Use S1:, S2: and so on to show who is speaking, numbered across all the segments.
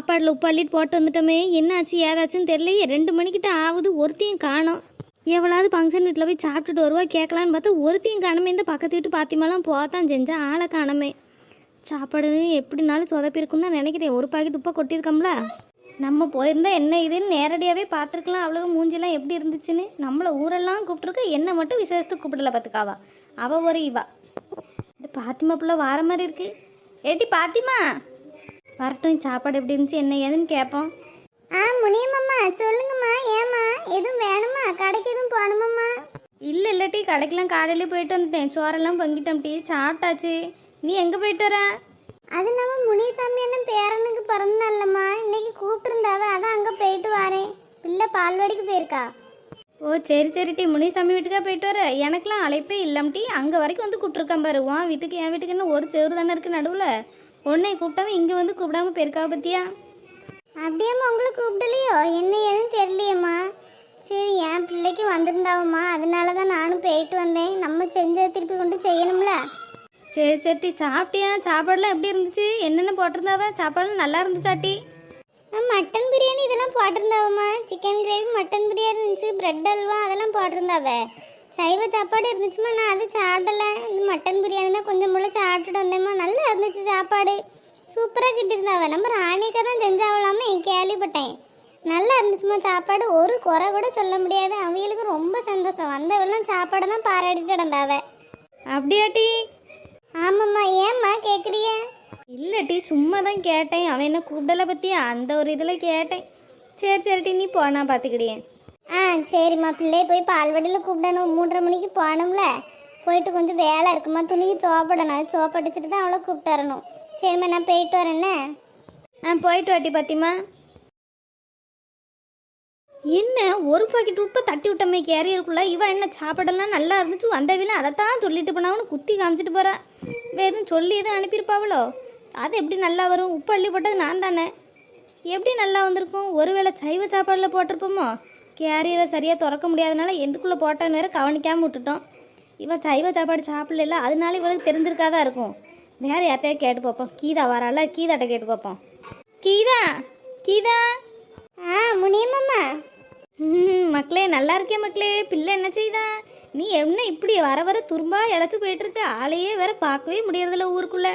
S1: சாப்பாடில் உப்பு அள்ளிட்டு போட்டு வந்துட்டோமே. என்னாச்சு ஏதாச்சுன்னு தெரியலையே. ரெண்டு மணிக்கிட்ட ஆகுது ஒருத்தையும் காணோம். எவ்வளாவது ஃபங்க்ஷன் வீட்டில் போய் சாப்பிட்டுட்டு வருவா கேட்கலான்னு பார்த்தா ஒருத்தையும் காணமே. இந்த பக்கத்து வீட்டு பாத்திமாலாம் போத்தான் செஞ்சால் ஆளை காணமே. சாப்பாடு எப்படினாலும் சொதப்பிருக்கும் தான் நினைக்கிறேன். ஒரு பாக்கெட் உப்பை கொட்டியிருக்கோம்ல. நம்ம போயிருந்தா என்ன இதுன்னு நேரடியாகவே பார்த்துருக்கலாம். அவ்வளோ மூஞ்சிலாம் எப்படி இருந்துச்சுன்னு. நம்மளை ஊரெல்லாம் கூப்பிட்ருக்க என்னை மட்டும் விசேஷத்துக்கு கூப்பிடல பார்த்துக்காவா. அவள் ஒரு இவா. இந்த பாத்திமா புள்ள வார மாதிரி இருக்கு. ஏட்டி பாத்திமா! வரட்டும் சாப்பாடு எப்படி இருந்துச்சு என்ன ஏதுன்னு கேட்போம்
S2: ஆ முனியம்மா சொல்லுங்கம்மா ஏம்மா எதுவும் வேணுமா? கடைக்கு எதுவும் போகணுமாம்மா?
S1: இல்லை இல்லாட்டி கடைக்கெல்லாம் காலையிலே போயிட்டு வந்துட்டேன். சோறெல்லாம் பொங்கிட்டோம் டீ சாப்பிட்டாச்சு. நீ எங்கே போயிட்டு வர?
S2: அது நம்ம முனிசாமி அண்ணன் பேரனுக்கு பிறந்த நாள்லம்மா. இன்னைக்கு கூப்பிட்டுருந்தாவ அதான் அங்கே போயிட்டு வரேன். பிள்ளை பால்வாடிக்கு போயிருக்கா.
S1: ஓ சரி சரி டீ. முனிசாமி வீட்டுக்கா போயிட்டு வர? எனக்கெல்லாம் அழைப்பே இல்லம் டீ. அங்கே வரைக்கும் வந்து கூப்பிட்ருக்கான் பாரு. உன் வீட்டுக்கு என் வீட்டுக்கு என்ன ஒரு செவரு தானே இருக்கு நடுவில்? உன்னை கூப்பிட்டாம இங்கே வந்து கூப்பிடாம போயிருக்கா பத்தியா?
S2: அப்படியேம்மா உங்களை கூப்பிடலையோ? என்ன ஏதுன்னு தெரியலையேம்மா. சரி என் பிள்ளைக்கு வந்திருந்தாவம்மா. அதனால தான் நானும் போயிட்டு வந்தேன். நம்ம செஞ்சதை திருப்பி கொண்டு செய்யணும்ல.
S1: சரி சரி சாப்பிட்டியா? சாப்பாடுலாம் எப்படி இருந்துச்சு? என்னென்ன போட்டிருந்தாவ? சாப்பாடுலாம் நல்லா இருந்துச்சாட்டி
S2: மட்டன் பிரியாணி இதெல்லாம் போட்டிருந்தாவம்மா. சிக்கன் கிரேவி மட்டன் பிரியாணி இருந்துச்சு. பிரெட் அல்வா அதெல்லாம் போட்டிருந்தாவ. சைவ சாப்பாடு இருந்துச்சுமா நான் அது சாப்பிடல. இந்த மட்டன் பிரியாணி தான் கொஞ்சம் போல சாப்பிட்டுட்டு வந்தேம்மா. நல்லா இருந்துச்சு சாப்பாடு. சூப்பராக கிட்டிருந்தாவ நம்ம ராணிக்கா தான் செஞ்சாவலாமே கேள்விப்பட்டேன். நல்லா இருந்துச்சுமா சாப்பாடு. ஒரு குறை கூட சொல்ல முடியாது. அவங்களுக்கு ரொம்ப சந்தோஷம். வந்தவெல்லாம் சாப்பாடு தான் பாராட்டிட்டு நடந்தாவ
S1: அப்படியாட்டி
S2: ஆமாம்மா. ஏம்மா கேட்குறிய
S1: இல்லை டீ சும்மா தான் கேட்டேன். அவன் என்ன கூப்பிடல பத்தியா? அந்த ஒரு இதில் கேட்டேன். சரி சரி டீ நீ போனா பார்த்துக்கிடியேன்
S2: ஆ சரிம்மா. பிள்ளைய போய் பால்வாடியில் கூப்பிடணும். மூன்றரை மணிக்கு போகணும்ல. போயிட்டு கொஞ்சம் வேலை இருக்குமா? துணிக்கு சோப்பிடணும் அது சோப்படிச்சிட்டு தான் அவளை கூப்பிட்டு வரணும். சரிம்மா நான் போயிட்டு வரேன்னே
S1: ஆ போயிட்டு வாட்டி பாத்திமா. என்ன? ஒரு பாக்கெட் உப்பை தட்டி விட்டமே கேரியருக்குள்ள. இவ என்ன சாப்பாடெல்லாம் நல்லா இருந்துச்சு? வந்தவில அதைத்தான் சொல்லிட்டு போனாவனு குத்தி காமிச்சிட்டு போறா. வேற எதுவும் சொல்லி எதுவும் அனுப்பியிருப்பாவளோ? அது எப்படி நல்லா வரும்? உப்பு அள்ளி போட்டது நான் தானே. எப்படி நல்லா வந்திருக்கும்? ஒருவேளை சைவ சாப்பாடில் போட்டிருப்போமோ? கேரியரை சரியாக திறக்க முடியாதனால எதுக்குள்ளே போட்டான்னு வேற கவனிக்காமல் விட்டுட்டோம். இவ சைவ சாப்பாடு சாப்பிடல அதனால இவளுக்கு தெரிஞ்சிருக்காதான் இருக்கும். வேற யார்ட்டையா கேட்டு பார்ப்போம். கீதா வரால கீதாட்ட கேட்டு பார்ப்போம். கீதா? கீதா?
S2: ஆ முனியம்மாம்மா.
S1: ம் மக்களே நல்லா இருக்கே மக்களே. பிள்ளை என்ன செய்தா? நீ என்ன இப்படி வர வர துரும்பா இழைச்சி போயிட்டு இருக்க? ஆளையே வேற பார்க்கவே முடியறதில்ல ஊருக்குள்ள.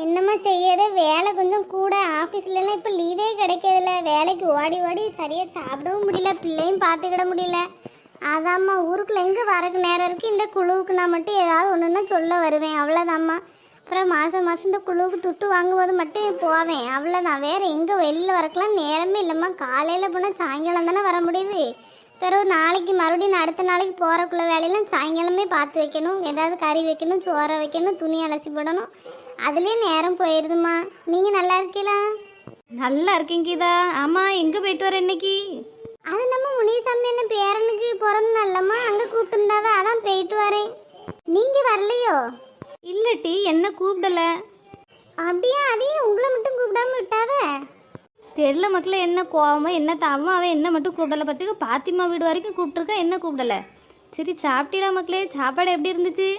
S2: என்னம்மா செய்யறது? வேலை கொஞ்சம் கூட. ஆஃபீஸ்லலாம் இப்போ லீவே கிடைக்கிறதில்ல. வேலைக்கு ஓடி ஓடி சரியாக சாப்பிடவும் முடியல பிள்ளையும் பார்த்துக்கிட முடியல. அதாம்மா ஊருக்குள்ள எங்கே வரக்கு நேரம் இருக்குது இந்த குழுவுக்கு நான் மட்டும் ஏதாவது ஒன்றுன்னா சொல்ல வருவேன். அவ்வளோதாம்மா அப்புறம் மாதம் மாதம் இந்த குழுவுக்கு துட்டு வாங்கும்போது மட்டும் போவேன். அவ்வளோதான் வேறு எங்கே வெளியில் வரக்கெல்லாம் நேரமே இல்லைம்மா. காலையில் போனால் சாயங்காலம் தானே வர முடியுது. பிறகு நாளைக்கு மறுபடியும் அடுத்த நாளைக்கு போகிறக்குள்ள வேலையெல்லாம் சாயங்காலமே பார்த்து வைக்கணும். ஏதாவது கறி வைக்கணும் சோறை வைக்கணும் துணி அலசி போடணும். அதுலேயே நேரம் போயிடுதுமா நீங்கள் நல்லா இருக்கீங்களா?
S1: நல்லா இருக்கேன் கீதா. ஆமா எங்க போயிட்டு வர இன்னைக்கு?
S2: அது நம்ம முனிசாமி என்ன பேரனுக்கு பிறந்த நல்லம்மா அங்கே கூப்பிட்டுருந்தாவ அதான் போயிட்டு வரேன். நீங்கள் வரலையோ?
S1: இல்லட்டி என்ன கூப்பிடல?
S2: அப்படியே? அதையும் உங்களை மட்டும் கூப்பிடாம விட்டாவ?
S1: தெரியல மக்களே என்ன கோவமா என்ன தாவமா அவன் என்ன மட்டும் கூப்பிடல. பார்த்துக்க பாத்திமா வீடு வரைக்கும் கூப்பிட்டுருக்கா என்ன கூப்பிடல? சரி சாப்பிட்டீங்களா மக்களே? சாப்பாடு எப்படி இருந்துச்சு?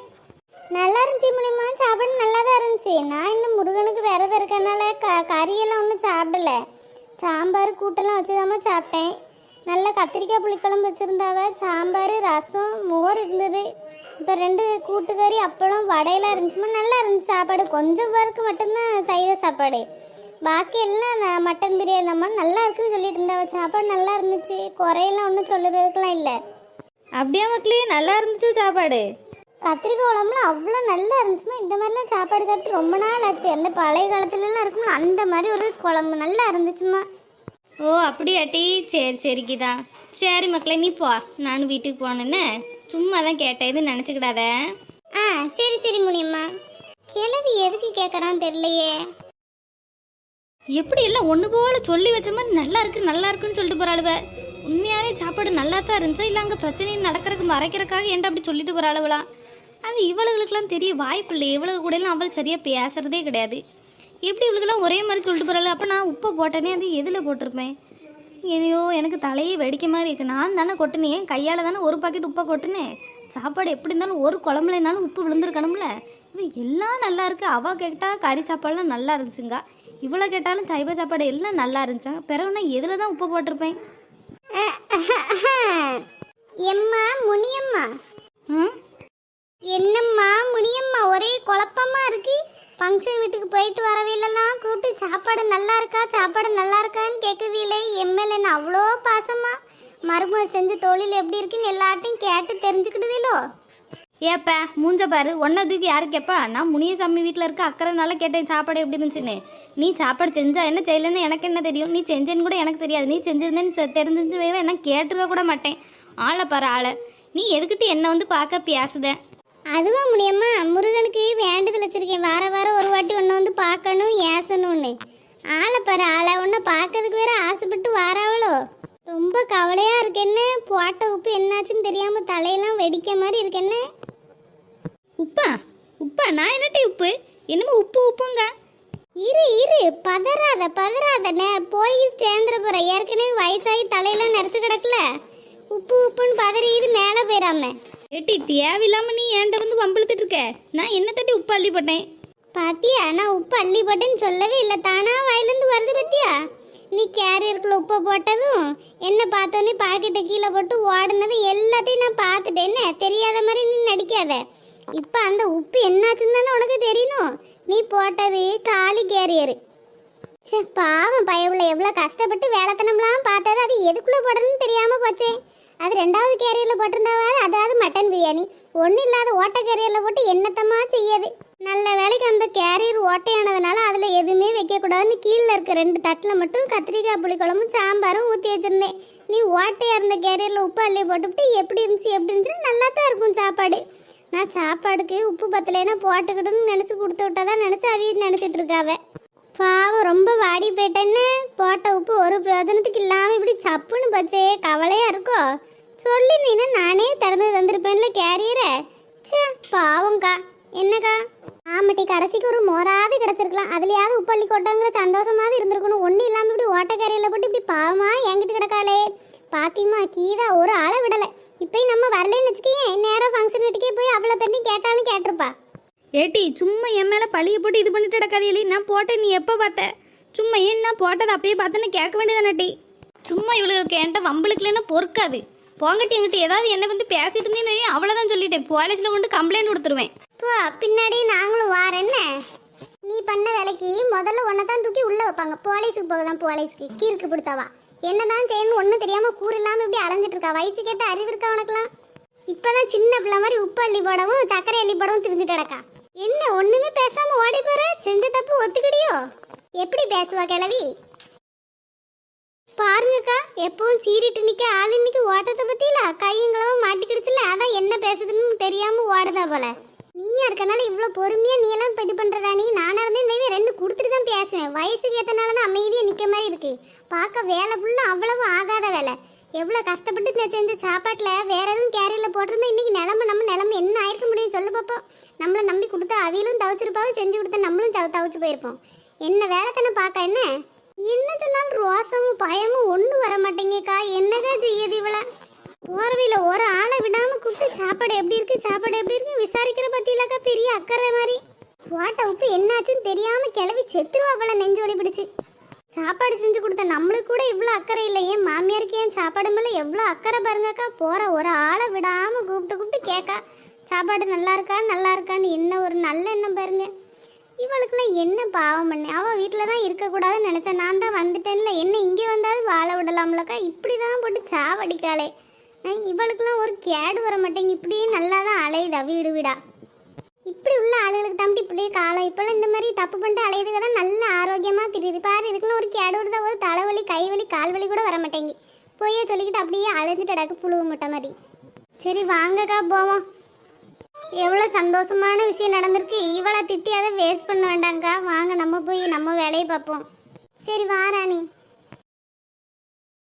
S2: நல்லா இருந்துச்சு முடியுமா சாப்பாடு நல்லா தான் இருந்துச்சு. நான் இன்னும் முருகனுக்கு விரதம் இருக்கனால க கறியெல்லாம் ஒன்றும் சாப்பிடல. சாம்பார் கூட்டெல்லாம் வச்சுதாம்மா சாப்பிட்டேன். நல்ல கத்திரிக்காய் புளிக்குழம்பு வச்சுருந்தாவ சாம்பார் ரசம் மோர் இருந்தது. இப்போ ரெண்டு கூட்டுக்கறி அப்பளம் வடையெல்லாம் இருந்துச்சுமா நல்லா இருந்துச்சு சாப்பாடு. கொஞ்சம் பேருக்கு மட்டும்தான் சைவ சாப்பாடு. பாக்கி எல்லாம் மட்டன் பிரியாணி அம்மா நல்லா இருக்குன்னு சொல்லிட்டு இருந்தாவ சாப்பாடு நல்லா இருந்துச்சு. குறையெல்லாம் ஒன்றும் சொல்லுறதுக்கெல்லாம் இல்லை.
S1: அப்படியே மக்களே நல்லா இருந்துச்சு சாப்பாடு?
S2: கத்திரிக்காய் குழம்புலாம் அவ்வளோ நல்லா இருந்துச்சுமா? இந்த மாதிரிலாம் சாப்பாடு சாப்பிட்டு ரொம்ப நாள் ஆச்சு. அந்த பழைய காலத்துலலாம் இருக்கும்ல அந்த மாதிரி ஒரு குழம்பு நல்லா இருந்துச்சுமா?
S1: ஓ அப்படியாட்டி? சரி சரி கீதா. சரி மக்களே நீ போ. நானும் வீட்டுக்கு போனேன்னு சும்மா தான் கேட்டேன். எதுவும் நினச்சிக்கிடாத.
S2: ஆ சரி சரி முனியம்மா. கிழவி எதுக்கு கேட்குறான்னு தெரியலையே.
S1: எப்படி எல்லாம் ஒன்று போல சொல்லி வச்ச மாதிரி நல்லா இருக்கு நல்லா இருக்குன்னு சொல்லிட்டு போறாளுவ உண்மையாவே சாப்பாடு நல்லா தான் இருந்துச்சா? இல்லை அங்கே பிரச்சனை நடக்கிறதுக்கு மறைக்கிறதுக்காக ஏன்டா அப்படி சொல்லிட்டு போறாளுவளா அது இவளுகளுக்கெல்லாம் தெரிய வாய்ப்பு இல்லை இவளுக்கு கூட எல்லாம் அவள் சரியாக பேசுறதே கிடையாது. எப்படி இவளுக்கெல்லாம் ஒரே மாதிரி சொல்லிட்டு போறாள் அப்போ நான் உப்பை போட்டேனே அது எதில் போட்டிருப்பேன்? ஐயோ எனக்கு தலையே வெடிக்க மாதிரி இருக்கு. நான் தானே கொட்டினேன் கையால் தானே ஒரு பாக்கெட் உப்பை கொட்டினேன் சாப்பாடு எப்படி இருந்தாலும் ஒரு குழம்புலனாலும் உப்பு விழுந்திருக்கணும்ல. இவன் எல்லாம் நல்லா இருக்கு. அவ கேட்டா கறி சாப்பாடுலாம் நல்லா இருந்துச்சுங்க. இவ்வளோ கேட்டாலும் சைவ சாப்பாடு எல்லாம் நல்லா இருந்துச்சாங்க. பிறகு நான் எதில் தான் உப்பு போட்டிருப்பேன்?
S2: எம்மா முனியம்மா.
S1: ம்?
S2: என்னம்மா முனியம்மா ஒரே குழப்பமா இருக்கு. ஃபங்க்ஷன் வீட்டுக்கு போயிட்டு வரவையிலலாம் கூப்பிட்டு சாப்பாடு நல்லா இருக்கா சாப்பாடு நல்லா இருக்கான்னு கேட்குவீங்களே எம்எல்ஏன்னு அவ்வளோ பாசமா. மருமக செஞ்ச தொழில் எப்படி இருக்குன்னு எல்லார்ட்டையும் கேட்டு தெரிஞ்சுக்கிடுதீலோ
S1: ஏப்பா மூஞ்ச பாரு. ஒன்னதுக்கு யாரு கேப்பா? நான் முனியசாமி வீட்டில் இருக்க அக்கறைனால கேட்டேன் சாப்பாடு எப்படி இருந்துச்சுன்னு. நீ சாப்பாடு செஞ்சா என்ன செய்யலன்னு எனக்கு என்ன தெரியும்? நீ செஞ்சேன்னு கூட எனக்கு தெரியாது. நீ செஞ்சிருந்தேன்னு தெரிஞ்சு என்ன கேட்டுருக்க கூட மாட்டேன். ஆளை பாரு ஆளை. நீ எதுக்கிட்டு என்னை வந்து பார்க்க பேசுத?
S2: அதுவா முடியுமா முருகனுக்கு வேண்டுதல் வச்சிருக்கேன். வார வாரம் ஒரு வாட்டி ஒன்று வந்து பார்க்கணும் ஏசணும்னு. ஆளை பாரு ஆளை உன்னை பார்க்கறதுக்கு வேற ஆசைப்பட்டு வாராவளோ. ரொம்ப கவலையா இருக்கு என்ன? போட்ட உப்பு என்னாச்சுன்னு தெரியாம தலையெல்லாம் வெடிக்க மாதிரி இருக்கு என்ன?
S1: உப்பா உப்பா நான் என்னட்டி உப்பு? என்னமோ உப்பு உப்புங்க.
S2: இரு இரு பதறாத பதறாத நே போய் சேர்ந்துட போற ஏற்கனவே வயசாகி தலையெல்லாம் நரைச்சு கிடக்கல. உப்பு உப்புன்னு பதறி இது மேலே போயிடாம.
S1: ஏட்டி தேவையில்லாம நீ ஏன்ட்ட வந்து வம்பிழுத்துட்டு இருக்க? நான் என்ன தட்டி உப்பு அள்ளி போட்டேன்.
S2: பாத்தியா நான் உப்பு அள்ளி போட்டேன்னு சொல்லவே இல்லை. தானா வாயிலேருந்து வருது பத்தியா? நீ கேரியருக்குள்ள உப்பை போட்டதும் என்ன பார்த்தோன்னே பாக்கெட்டை கீழே போட்டு ஓடுனதும் எல்லாத்தையும் நான் பார்த்துட்டேன். என்ன தெரியாத மாதிரி நீ நடிக்காத. இப்போ அந்த உப்பு என்னாச்சுன்னு தானே உனக்கு தெரியணும். நீ போட்டது காலி கேரியரு. சே பாவம் பயவுல எவ்வளோ கஷ்டப்பட்டு வேலைத்தனம்லாம் பார்த்தது அது எதுக்குள்ளே போடணும்னு தெரியாமல் போச்சேன் அது ரெண்டாவது கேரியரில் போட்டிருந்தாவது அதாவது மட்டன் பிரியாணி. ஒன்றும் இல்லாத ஓட்டை கேரியரில் போட்டு என்னத்தமா செய்யாது நல்ல வேலைக்கு அந்த கேரியர் ஓட்டையானதுனால அதில் எதுவுமே வைக்கக்கூடாதுன்னு கீழே இருக்க ரெண்டு தட்டில் மட்டும் கத்திரிக்காய் புளிக்குழம்பும் சாம்பாரும் ஊற்றி வச்சிருந்தேன். நீ ஓட்டையாக இருந்த கேரியரில் உப்பு அள்ளி போட்டுவிட்டு எப்படி இருந்துச்சு எப்படி இருந்துச்சு நல்லா தான் இருக்கும் சாப்பாடு. நான் சாப்பாடுக்கு உப்பு பத்தலைன்னா போட்டுக்கிட்டுன்னு நினச்சி கொடுத்து விட்டாதான் நினச்சி அவிய நினச்சிட்டு இருக்காவ பாவம் ரொம்ப வாடி போயிட்டேன்னு போட்ட உப்பு ஒரு பிரயோஜனத்துக்கு இல்லாமல் இப்படி சப்புன்னு பச்சே கவலையாக இருக்கோ? சொல்லிருந்தீங்கன்னா நானே திறந்து தந்திருப்பேன்ல கேரியரை ச்சே பாவம்க்கா. என்னக்கா? ஆமாட்டி கடைசிக்கு ஒரு மோராது கிடச்சிருக்கலாம். அதுலயாவது உப்பள்ளி கொட்டங்கிற சந்தோஷமாவது இருந்திருக்கணும். ஒன்றும் இல்லாமல் இப்படி ஓட்டக்கரையில் போட்டு இப்படி பாவமாக என்கிட்ட கிடக்காளே. பாத்திமா கீதா ஒரு ஆளை விடலை. இப்போயும் நம்ம வரலன்னு வச்சுக்கேன் நேரம் ஃபங்க்ஷன் வீட்டுக்கே போய் அவ்வளோ தண்ணி கேட்டாலும் கேட்டிருப்பா.
S1: ஏட்டி சும்மா என் மேலே பழிய போட்டு இது பண்ணிட்டு கிடக்காதியலி நான் போட்டேன் நீ எப்போ பார்த்த? சும்மா ஏன் நான் போட்டதை அப்பயே பார்த்தேன்னு கேட்க வேண்டியதானே சும்மா இவளுக்கு என்கிட்ட வம்பளுக்குலன்னா பொறுக்காது. போங்கட்டி என்கிட்ட ஏதாவது என்ன வந்து பேசிட்டு இருந்தேன்னு அவ்வளோதான் சொல்லிட்டேன். போலீஸில் கொண்டு கம்ப்ளைண்ட் கொடுத்துருவேன்.
S2: இப்போ பின்னாடி நாங்களும் வாரேன்ன நீ பண்ண வேலைக்கு முதல்ல உன்னை தான் தூக்கி உள்ள வைப்பாங்க. போலீஸுக்கு போகுதான் போலீஸ்க்கு கீருக்கு பிடிச்சவா என்னதான் செய்யணும் ஒன்றும் தெரியாம கூறு இல்லாம இப்படி அலைஞ்சிட்டு இருக்கா? வயசு கேட்ட அறிவு இருக்கா உனக்குலாம் இப்பதான் சின்ன பிள்ளை மாதிரி உப்பு அள்ளி போடவும் சர்க்கரை அள்ளி போடவும் திரிஞ்சுட்டு கிடக்கா. என்ன ஒண்ணுமே பேசாம ஓடி போற? செஞ்ச தப்பு ஒத்துக்கிடியோ எப்படி பேசுவா கிளவி பாருங்கக்கா எப்பவும் சீரிட்டு நிக்க ஆள் இன்னைக்கு ஓட்டத்தை பத்தியில? கையங்களவும் மாட்டிக்கிடுச்சுல அதான் என்ன பேசுதுன்னு தெரியாம ஓடுதா போல. நீயா இருக்கனால இவ்வளோ பொறுமையா நீ எல்லாம் இது பண்றடா நீ? நானா இருந்தே வைவே ரெண்டு கொடுத்துட்டு தான் பேசுவேன். வயசுக்கு ஏத்தனால தான் அமைதியா நிக்க மாதிரி இருக்கு. பார்க்க வேலை ஃபுல்லா அவ்வளவு ஆகாத வேலை. எவ்வளோ கஷ்டப்பட்டு நான் செஞ்ச சாப்பாட்டில் வேற எதுவும் கேரியரில் போட்டிருந்தா இன்னைக்கு நிலமை நம்ம நிலமை என்ன ஆயிருக்க முடியும் சொல்லு பாப்போம். நம்மளை நம்பி கொடுத்தா அவியலும் தவிச்சிருப்பாவும் செஞ்சு கொடுத்தா நம்மளும் தவ தவிச்சு போயிருப்போம். என்ன வேலை பார்க்க என்ன என்ன சொன்னாலும் ரோசமும் பயமும் ஒன்றும் வர மாட்டேங்கக்கா என்னதான் செய்யுது இவளை? போர்வையில் ஒரு ஆளை விடாம கூப்பிட்டு சாப்பாடு எப்படி இருக்கு சாப்பாடு எப்படி இருக்கு விசாரிக்கிற பத்தியிலக்கா பெரிய அக்கறை மாதிரி. போட்ட உப்பு என்னாச்சுன்னு தெரியாம கிளவி செத்துருவா போல நெஞ்சு ஒலிபிடிச்சு சாப்பாடு செஞ்சு கொடுத்த நம்மளுக்கு கூட இவ்வளோ அக்கறை இல்லை. ஏன் மாமியாருக்கு ஏன் சாப்பாடு மேலே எவ்வளோ அக்கறை பாருங்கக்கா? போகிற ஒரு ஆளை விடாமல் கூப்பிட்டு கூப்பிட்டு கேட்கா சாப்பாடு நல்லா இருக்கா நல்லா இருக்கான்னு என்ன ஒரு நல்ல எண்ணம் பாருங்க. இவளுக்குலாம் என்ன பாவம் பண்ணு? அவள் வீட்டில் தான் இருக்கக்கூடாதுன்னு நினச்சேன். நான் தான் வந்துட்டேன்ல. என்ன இங்கே வந்தாலும் வாழ விடலாம்லக்கா? இப்படி தான் போட்டு சாவடிக்காளே. இவளுக்குலாம் ஒரு கேடு வர மாட்டேங்க இப்படியே நல்லா தான் அலையுதா வீடு வீடா? இப்படி உள்ள ஆளுகளுக்கு தம்பி இப்படியே காலம். இப்பெல்லாம் இந்த மாதிரி தப்பு பண்ணிட்டு அலையுதுக்கு தான் நல்லா ஆரோக்கியமாக தெரியுது. பாரு இதுக்கெல்லாம் ஒரு கேடு வருதா? ஒரு தலைவலி கைவலி கால்வலி கூட வர மாட்டேங்கி போயே சொல்லிக்கிட்டு அப்படியே அலைஞ்சிட்டு அடக்கு புழுவு முட்டை மாதிரி. சரி வாங்கக்கா போவோம். எவ்வளோ சந்தோஷமான விஷயம் நடந்திருக்கு. இவளை திட்டி அதை வேஸ்ட் பண்ண வேண்டாங்க்கா வாங்க நம்ம போய் நம்ம வேலையை பார்ப்போம். சரி வா ராணி.